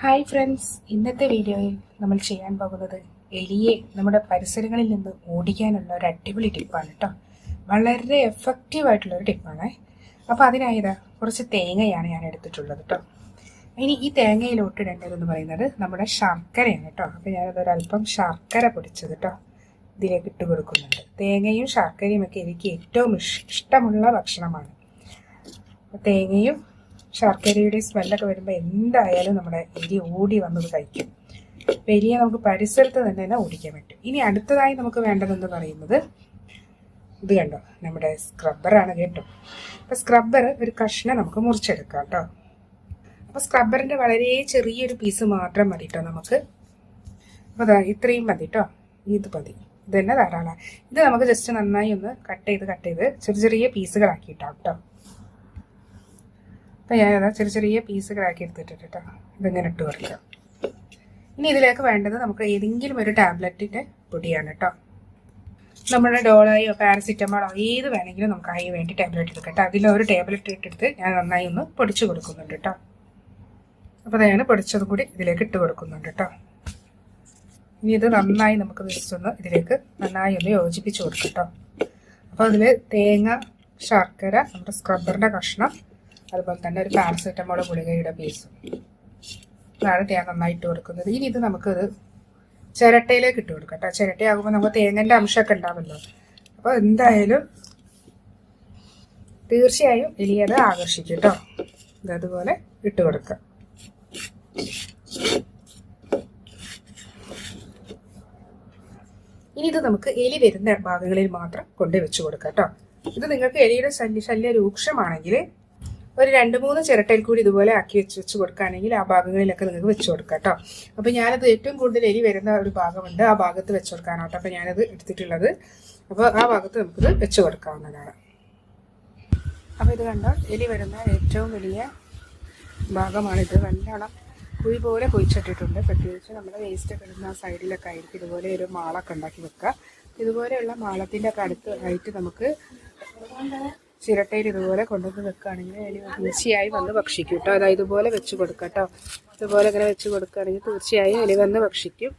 Hi friends. ഇന്നത്തെ വീഡിയോയിൽ നമ്മൾ ചെയ്യാൻ പോകുന്നത് എലിയെ നമ്മുടെ പരിസരങ്ങളിൽ നിന്ന് ഓടിക്കാനുള്ള ഒരു അടിപൊളി ടിപ്പാണ് കേട്ടോ വളരെ എഫക്റ്റീവ് ആയിട്ടുള്ള ഒരു ടിപ്പാണ് അപ്പോൾ അതിനായത് കുറച്ച് തേങ്ങയാണ് ഞാൻ എടുത്തിട്ടുള്ളത് കേട്ടോ ഇനി ഈ തേങ്ങയിലോട്ട് ഇടേണ്ടതെന്ന് പറയുന്നത് നമ്മുടെ ശർക്കരയാണ് കേട്ടോ അപ്പോൾ ഞാനത് ഒരല്പം ശർക്കര പൊടിച്ചത് കേട്ടോ ഇതിലേക്ക് ഇട്ട് കൊടുക്കുന്നുണ്ട്. തേങ്ങയും ശർക്കരയും ഒക്കെ എനിക്ക് ഏറ്റവും ഇഷ്ടമുള്ള ഭക്ഷണമാണ്. തേങ്ങയും ശർക്കരയുടെ സ്മെല്ലൊക്കെ വരുമ്പോൾ എന്തായാലും നമ്മുടെ എരി ഓടി വന്നത് കഴിക്കും. അപ്പം നമുക്ക് പരിസരത്ത് തന്നെ തന്നെ ഓടിക്കാൻ പറ്റും. ഇനി അടുത്തതായി നമുക്ക് വേണ്ടതെന്ന് പറയുന്നത് ഇത് കണ്ടോ? നമ്മുടെ സ്ക്രബ്ബറാണ് കേട്ടോ. അപ്പോൾ സ്ക്രബ്ബർ ഒരു കഷ്ണം നമുക്ക് മുറിച്ചെടുക്കാം കേട്ടോ. അപ്പോൾ സ്ക്രബ്ബറിന്റെ വളരെ ചെറിയൊരു പീസ് മാത്രം മതി കേട്ടോ നമുക്ക്. അപ്പോൾ ഇത്രയും മതി കേട്ടോ. ഇത് മതി. ഇത് തന്നെ ധാരാളം. ഇത് നമുക്ക് ജസ്റ്റ് നന്നായി ഒന്ന് കട്ട് ചെയ്ത് കട്ട് ചെയ്ത് ചെറിയ ചെറിയ പീസുകളാക്കിയിട്ടാം കേട്ടോ. അപ്പം ഞാനത് ചെറിയ ചെറിയ പീസ് ക്രാക്ക് എടുത്തിട്ട് കേട്ടോ. ഇതിങ്ങനെ ഇട്ട് കൊടുക്കാം. ഇനി ഇതിലേക്ക് വേണ്ടത് നമുക്ക് ഏതെങ്കിലും ഒരു ടാബ്ലറ്റിന്റെ പൊടിയാണ് കേട്ടോ. നമ്മുടെ ഡോളായോ പാരസിറ്റമോളോ ഏത് വേണമെങ്കിലും നമുക്ക് അതിന് വേണ്ടി ടാബ്ലറ്റ് എടുക്കാം കേട്ടോ. അതിലൊരു ടാബ്ലറ്റ് ഇട്ടെടുത്ത് ഞാൻ നന്നായി ഒന്ന് പൊടിച്ച് കൊടുക്കുന്നുണ്ട് കേട്ടോ. അപ്പോൾ ഞാൻ പൊടിച്ചതും കൂടി ഇതിലേക്ക് ഇട്ട് കൊടുക്കുന്നുണ്ട് കേട്ടോ. ഇനി ഇത് നന്നായി നമുക്ക് ഒന്ന് ഇതിലേക്ക് നന്നായി ഒന്ന് യോജിപ്പിച്ച് കൊടുക്കാം കേട്ടോ. അപ്പോൾ അതിൽ തേങ്ങ ശർക്കര നമ്മുടെ സ്ക്രബ്ബറിന്റെ കഷ്ണം അതുപോലെ തന്നെ ഒരു പാരസെറ്റമോൾ ഗുളികയുടെ പീസും ഇതാണ് തേങ്ങ നന്നായിട്ട് കൊടുക്കുന്നത്. ഇനി ഇത് നമുക്കത് ചിരട്ടയിലേക്ക് ഇട്ട് കൊടുക്കാം കേട്ടോ. ചിരട്ടയാകുമ്പോൾ നമുക്ക് തേങ്ങന്റെ അംശമൊക്കെ ഉണ്ടാവുമല്ലോ അപ്പോൾ എന്തായാലും തീർച്ചയായും എലിയത് ആകർഷിക്കും കേട്ടോ. ഇത് അതുപോലെ ഇട്ട് കൊടുക്കാം. ഇനി ഇത് നമുക്ക് എലി വരുന്ന ഭാഗങ്ങളിൽ മാത്രം കൊണ്ടുവച്ച് കൊടുക്കാം കേട്ടോ. ഇത് നിങ്ങൾക്ക് എലിയുടെ ശല്യ ശല്യ രൂക്ഷമാണെങ്കിൽ ഒരു രണ്ട് മൂന്ന് ചിരട്ടയിൽ കൂടി ഇതുപോലെ ആക്കി വെച്ച് വെച്ച് കൊടുക്കുകയാണെങ്കിൽ ആ ഭാഗങ്ങളിലൊക്കെ നിങ്ങൾക്ക് വെച്ച് കൊടുക്കാം കേട്ടോ. അപ്പോൾ ഞാനത് ഏറ്റവും കൂടുതൽ എരി വരുന്ന ഒരു ഭാഗമുണ്ട്. ആ ഭാഗത്ത് വെച്ച് കൊടുക്കാനാട്ടോ അപ്പോൾ ഞാനത് എടുത്തിട്ടുള്ളത്. അപ്പോൾ ആ ഭാഗത്ത് നമുക്കിത് വെച്ച് കൊടുക്കാവുന്നതാണ്. അപ്പോൾ ഇത് കണ്ടോ? എലി വരുന്ന ഏറ്റവും വലിയ ഭാഗമാണിത് നല്ലോണം കുഴി പോലെ കുഴിച്ചിട്ടിട്ടുണ്ട്. പ്രത്യേകിച്ച് നമ്മുടെ വേസ്റ്റ് ഒക്കെ ഇടുന്ന സൈഡിലൊക്കെ ആയിരിക്കും ഇതുപോലെ ഒരു മാളൊക്കെ ഉണ്ടാക്കി വെക്കുക. ഇതുപോലെയുള്ള മാളത്തിന്റെ ഒക്കെ അടുത്ത് ആയിട്ട് നമുക്ക് ചിരട്ടയിൽ ഇതുപോലെ കൊണ്ടുവന്ന് വെക്കുകയാണെങ്കിൽ അതിന് തീർച്ചയായും വന്ന് ഭക്ഷിക്കും കേട്ടോ. അതായത് ഇതുപോലെ വെച്ച് കൊടുക്കാം കേട്ടോ. ഇതുപോലെ ഇങ്ങനെ വെച്ച് കൊടുക്കുകയാണെങ്കിൽ തീർച്ചയായും എലി വന്ന് ഭക്ഷിക്കും.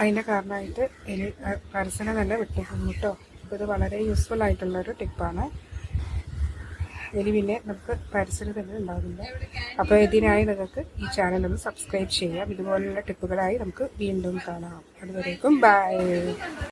അതിന്റെ കാരണമായിട്ട് എലി പരസനെ തന്നെ വിട്ടേക്കും കേട്ടോ. അപ്പോൾ ഇത് വളരെ യൂസ്ഫുൾ ആയിട്ടുള്ളൊരു ടിപ്പാണ്. എലി പിന്നെ നമുക്ക് പരിസരത്തിൽ ഉണ്ടാകുന്നില്ല അപ്പോൾ ഇതിനായി നിങ്ങൾക്ക് ഈ ചാനൽ ഒന്ന് സബ്സ്ക്രൈബ് ചെയ്യാം. ഇതുപോലുള്ള ടിപ്പുകളായി നമുക്ക് വീണ്ടും കാണാം. അതുവരേക്കും ബൈ